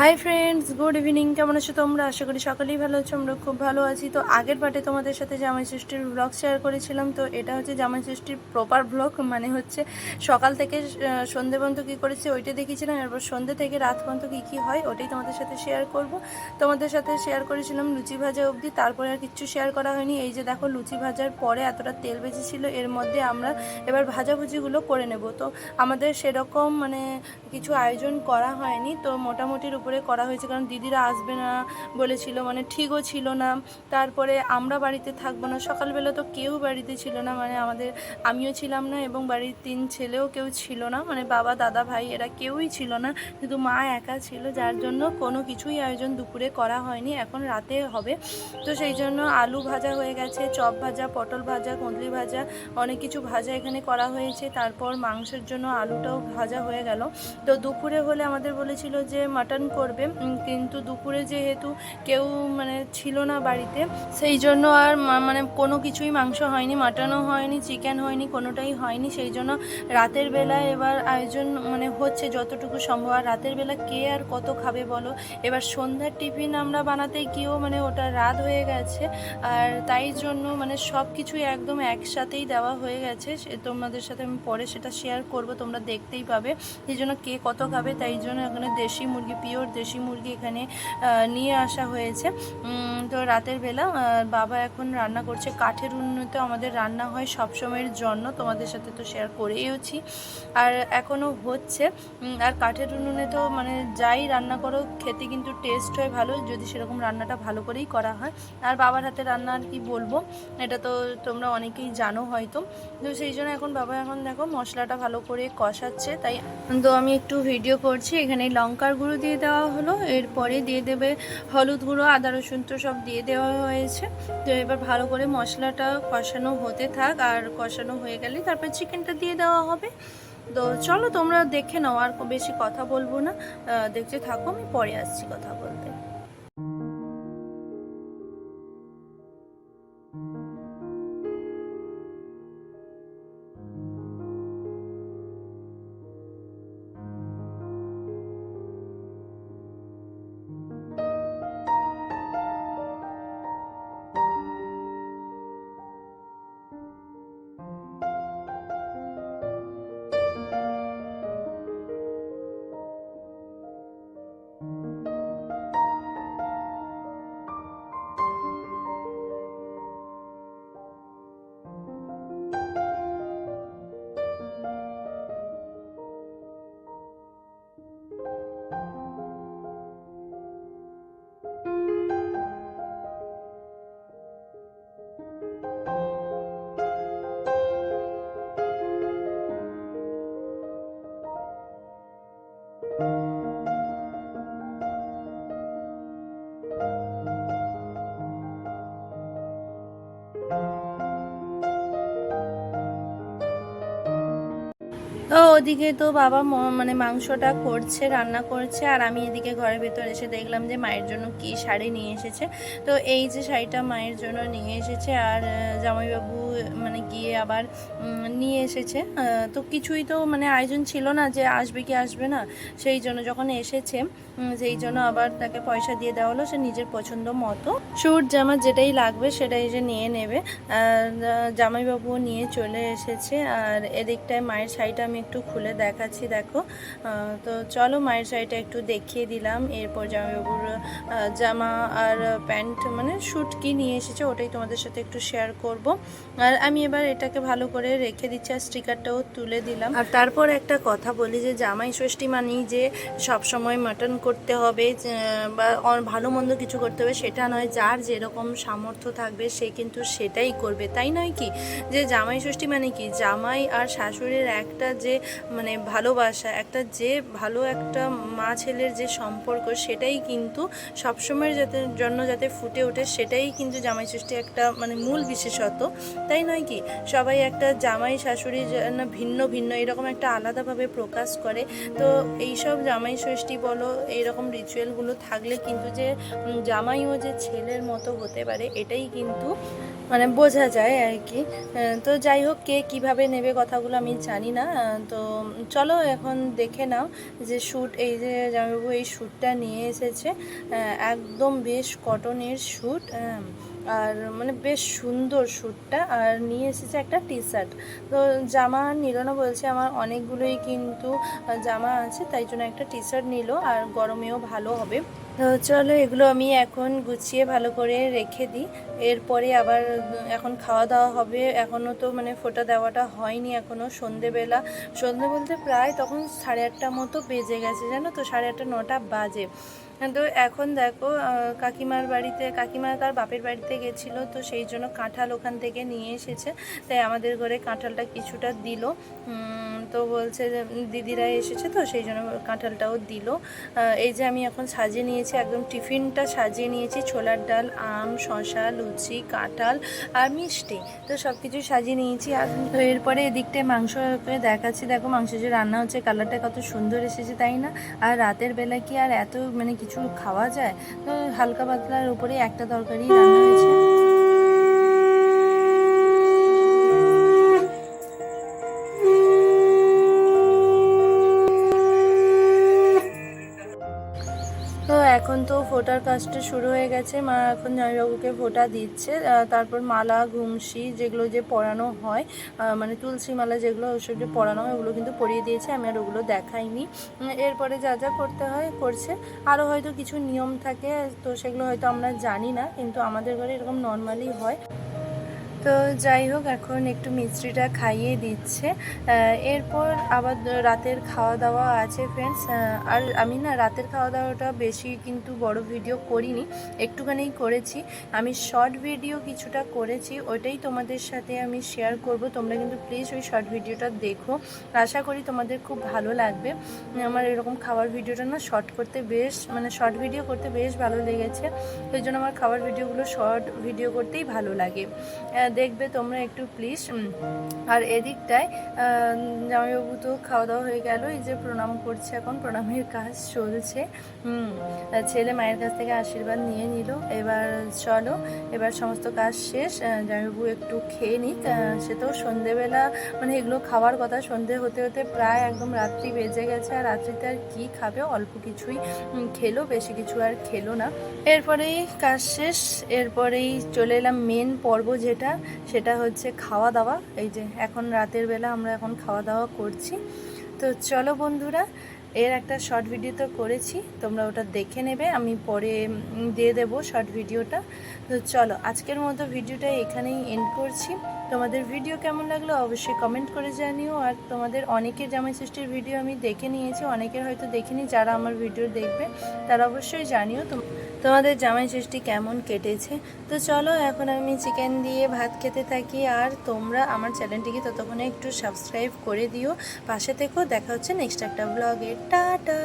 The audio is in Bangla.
হাই ফ্রেন্ডস গুড ইভিনিং কেমন আছো তোমরা? আশা করি সকলেই ভালো আছো, আমরা খুব ভালো আছি। তো আগের পার্টে তোমাদের সাথে জামাই ষষ্ঠীর ব্লগ শেয়ার করেছিলাম। তো এটা হচ্ছে জামাই ষষ্ঠীর প্রপার ব্লগ মানে হচ্ছে সকাল থেকে সন্ধে পর্যন্ত কী করেছে ওইটা দেখিয়েছিলাম এরপর সন্ধে থেকে রাত পর্যন্ত কী কী হয় ওটাই তোমাদের সাথে শেয়ার করব। তোমাদের সাথে শেয়ার করেছিলাম লুচি ভাজা অবধি, তারপরে আর কিচ্ছু শেয়ার করা হয়নি। এই যে দেখো, লুচি ভাজার পরে এতটা তেল বেঁচেছিল এর মধ্যে আমরা এবার ভাজাভুজিগুলো করে নেব। তো আমাদের সেরকম মানে কিছু আয়োজন করা হয়নি, তো মোটামুটির উপরে করা হয়েছে, কারণ দিদিরা আসবে না বলেছিল মানে ঠিকও ছিল না। তারপরে আমরা বাড়িতে থাকব না, সকালবেলা তো কেউ বাড়িতে ছিল না মানে আমাদের আমিও ছিলাম না এবং বাড়ির তিন ছেলেও কেউ ছিল না মানে বাবা, দাদা, ভাই, এরা কেউই ছিল না কিন্তু মা একা ছিল, যার জন্য কোনো কিছুই আয়োজন দুপুরে করা হয়নি, এখন রাতে হবে। তো সেই জন্য আলু ভাজা হয়ে গেছে, চপ ভাজা, পটল ভাজা কুঁদলি ভাজা, অনেক কিছু ভাজা এখানে করা হয়েছে, তারপর মাংসের জন্য আলুটাও ভাজা হয়ে গেল। তো দুপুরে হলে আমাদের বলেছিল যে, মাটন করবে। কিন্তু দুপুরে যেহেতু কেউ মানে ছিল না বাড়িতে, সেই জন্য আর মানে কোনো কিছুই মাংস হয়নি, মাটনও হয়নি, চিকেন হয়নি, কোনোটাই হয়নি। সেই জন্য রাতের বেলায় এবার আয়োজন মানে হচ্ছে যতটুকু সম্ভব। আর রাতের বেলা কে আর কত খাবে বলো? এবার সন্ধ্যার টিফিন আমরা বানাতে গিয়েও মানে ওটা রাত হয়ে গেছে। আর তাই জন্য মানে সব কিছুই একদম একসাথেই দেওয়া হয়ে গেছে। সে, তোমাদের সাথে আমি পরে সেটা শেয়ার করব, তোমরা দেখতেই পাবে। এই জন্য কে কত খাবে, তাই জন্য এখানে দেশি মুরগি, পিওর দেশি মুরগি এখানে নিয়ে আসা হয়েছে। তো রাতের বেলা বাবা এখন রান্না করছে। কাঠের উন্নতে আমাদের রান্না হয় সব সময়ের জন্য। তোমাদের সাথে তো শেয়ার করেইছি আর এখনও হচ্ছে। আর কাঠের উনুনে তো মানে যাই রান্না করো, খেতে কিন্তু টেস্ট হয় ভালো। যদি সেরকম রান্নাটা ভালো করেই করা হয়। আর বাবার হাতে রান্না আর কি বলব? এটা তো তোমরা অনেকেই জানো হয়তো। তো সেই জন্য এখন বাবা এখন দেখো মশলাটা ভালো করে কষাচ্ছে। তাই তো আমি একটু ভিডিও করছি। এখানে লঙ্কার গুঁড়ো দিয়ে দেওয়া হলো। এরপরে দিয়ে দেবে হলুদ গুঁড়ো, আদা রসুন তো সব দিয়ে দেওয়া হয়েছে। তো এবার ভালো করে মশলাটা কষানো হতে থাক, আর কষানো হয়ে গেলে তারপর চিকেনটা দিয়ে দেওয়া হবে। তো চলো তোমরা দেখে নাও, আর বেশি কথা বলব না। দেখতে থাকো, আমি পরে আসছি কথা বলতে। তো ওদিকে তো বাবা মানে মাংসটা করছে, রান্না করছে, আর আমি এদিকে ঘরের ভেতর এসে দেখলাম যে মায়ের জন্য কি শাড়ি নিয়ে এসেছে। তো এই যে শাড়িটা মায়ের জন্য নিয়ে এসেছে, আর জামাইবাবু মানে গিয়ে আবার নিয়ে এসেছে। তো কিছুই তো মানে আয়োজন ছিল না যে আসবে কি আসবে না, সেই জন্য যখন এসেছে সেই জন্য আবার তাকে পয়সা দিয়ে দেওয়া হলো, সে নিজের পছন্দ মতো। স্যুট জামা যেটাই লাগবে সেটাই যে নিয়ে নেবে। আর জামাইবাবুও নিয়ে চলে এসেছে, আর এদিকটায় মায়ের শাড়িটা আমি একটু খুলে দেখাচ্ছি, দেখো। তো চলো মায়ের শাড়িটা একটু দেখিয়ে দিলাম। এরপর জামাইবাবুর জামা আর প্যান্ট মানে স্যুট কি নিয়ে এসেছে ওটাই তোমাদের সাথে একটু শেয়ার করব। আর আমি এবার এটাকে ভালো করে রেখে দিচ্ছি আর স্টিকারটাও তুলে দিলাম। আর তারপর একটা কথা বলি যে, জামাই ষষ্ঠী মানেই যে সব সময় মাটন করতে হবে বা ভালো মন্দ কিছু করতে হবে, সেটা নয়। যার যেরকম সামর্থ্য থাকবে, সে কিন্তু সেটাই করবে। তাই নয় কি? যে জামাই ষষ্ঠী মানে কি? জামাই আর শাশুড়ির একটা যে মানে ভালোবাসা, একটা যে ভালো একটা মা ছেলের যে সম্পর্ক সেটাই কিন্তু সবসময়ের যাতে, জন্য যাতে ফুটে ওঠে সেটাই কিন্তু জামাই ষষ্ঠী একটা মানে মূল বিশেষত তাই নয় কি? সবাই একটা জামাই শাশুড়ি ভিন্ন ভিন্ন, এরকম একটা আলাদাভাবে প্রকাশ করে। তো এইসব জামাই ষষ্ঠী বলো, এইরকম রিচুয়ালগুলো থাকলে কিন্তু যে জামাইও যে ছেলের মতো হতে পারে, এটাই কিন্তু মানে বোঝা যায় আর কি। তো যাই হোক, কে কীভাবে নেবে কথাগুলো আমি জানি না। তো চলো এখন দেখে নাও যে শ্যুট, এই যে জামাইবাবু এই শ্যুটটা নিয়ে এসেছে। একদম বেশ কটনের শ্যুট আর মানে বেশ সুন্দর শ্যুটটা। আর নিয়ে এসেছে একটা টি শার্ট তো জামা নিল না বলছে আমার অনেকগুলোই কিন্তু জামা আছে, তাই জন্য একটা টি শার্ট নিল। আর গরমেও ভালো হবে। তো চলো, এগুলো আমি এখন গুছিয়ে ভালো করে রেখে দিই। এরপরে আবার এখন খাওয়া দাওয়া হবে। এখনও তো মানে ফোটা দেওয়াটা হয়নি এখনও সন্ধেবেলা। সন্ধে বলতে প্রায় তখন সাড়ে আটটা মতো বেজে গেছে, জানো তো? সাড়ে আটটা, নটা বাজে। তো এখন দেখো কাকিমার বাড়িতে, কাকিমা তার বাপের বাড়িতে গেছিল, তো সেই জন্য কাঁঠাল ওখান থেকে নিয়ে এসেছে। তাই আমাদের ঘরে কাঁঠালটা কিছুটা দিল। তো বলছে দিদিরা এসেছে তো, সেই জন্য কাঁঠালটাও দিল। এই যে আমি এখন সাজিয়ে নিয়েছি, একদম টিফিনটা সাজিয়ে নিয়েছি, ছোলার ডাল, আম শশা লুচি, কাঁঠাল আর মিষ্টি। তো সব কিছু সাজিয়ে নিয়েছি। আর তো এরপরে এদিকটায় মাংস দেখাচ্ছি। দেখো মাংস যে রান্না হচ্ছে, কালারটা কত সুন্দর এসেছে, তাই না? আর রাতের বেলা কি আর এত মানে কিছু খাওয়া যায় তো হালকা পাতলার উপরে একটা তরকারি রান্না হয়েছে। ফোটার কাজটা শুরু হয়ে গেছে। মা এখন জামাইবাবুকে ফোটা দিচ্ছে। তারপর মালা, ঘুমসি যেগুলো যে পরানো হয় মানে তুলসী মালা যেগুলো ওসব যে পরানো হয়, ওগুলো কিন্তু পরিয়ে দিয়েছে। আমি আর ওগুলো দেখাইনি। এরপরে যা যা করতে হয়, করছে। আরও হয়তো কিছু নিয়ম থাকে, তো সেগুলো হয়তো আমরা জানি না, কিন্তু আমাদের ঘরে এরকম নর্মালি হয়। তো যাই হোক, এখন একটু মিস্ত্রিটা খাইয়ে দিচ্ছে। এরপর আবার রাতের খাওয়া দাওয়া আছে ফ্রেন্ডস আর আমি না রাতের খাওয়া দাওয়াটা বেশি কিন্তু বড় ভিডিও করিনি, একটুখানি করেছি। আমি শর্ট ভিডিও কিছুটা করেছি, ওইটাই তোমাদের সাথে আমি শেয়ার করব। তোমরা কিন্তু প্লিজ ওই শর্ট ভিডিওটা দেখো। আশা করি তোমাদের খুব ভালো লাগবে। আমার এরকম খাবার ভিডিওটা না শর্ট করতে বেশ মানে শর্ট ভিডিও করতে বেশ ভালো লেগেছে। ওই জন্য আমার খাবার ভিডিওগুলো শর্ট ভিডিও করতেই ভালো লাগে। দেখবে তোমরা একটু প্লিজ আর এদিকটায় জামাইবাবু তো খাওয়া দাওয়া হয়ে গেল, এই যে প্রণাম করছে এখন, প্রণামের কাজ চলছে। ছেলে মায়ের কাছ থেকে আশীর্বাদ নিয়ে নিল, এবার চলো, এবার সমস্ত কাজ শেষ জামাইবাবু একটু খেয়ে নিক সে তো সন্ধেবেলা মানে এগুলো খাওয়ার কথা, সন্ধে হতে হতে প্রায় একদম রাত্রি বেজে গেছে, আর রাত্রিতে আর কী খাবে? অল্প কিছুই খেলো, বেশি কিছু আর খেলো না। এরপরেই কাজ শেষ, এরপরেই চলে এলাম মেন পর্ব যেটা সেটা হচ্ছে খাওয়া দাওয়া। এই যে এখন রাতের বেলা আমরা এখন খাওয়া দাওয়া করছি। তো চলো বন্ধুরা, এর একটা শর্ট ভিডিও তো করেছি। তোমরা ওটা দেখে নেবে, আমি পরে দিয়ে দেবো শর্ট ভিডিওটা তো চলো, আজকের মতো ভিডিওটা এখানেই এন্ড করছি। তোমাদের ভিডিও কেমন লাগল অবশ্যই কমেন্ট করে জানিও। আর তোমাদের অনেকের জামাই ষষ্ঠীর ভিডিও আমি দেখে নিয়েছি, অনেকের হয়তো দেখিনি, যারা আমার ভিডিও দেখবে, তারা অবশ্যই জানিও। তোম- তোমাদের জামাই ষষ্ঠী কেমন কেটেছে? তো চলো, এখন আমি চিকেন দিয়ে ভাত খেতে থাকি। আর তোমরা আমার চ্যানেলটিকে ততক্ষণে একটু সাবস্ক্রাইব করে দিও। পাশে থেকেও দেখা হচ্ছে নেক্সট একটা ব্লগে টাটা!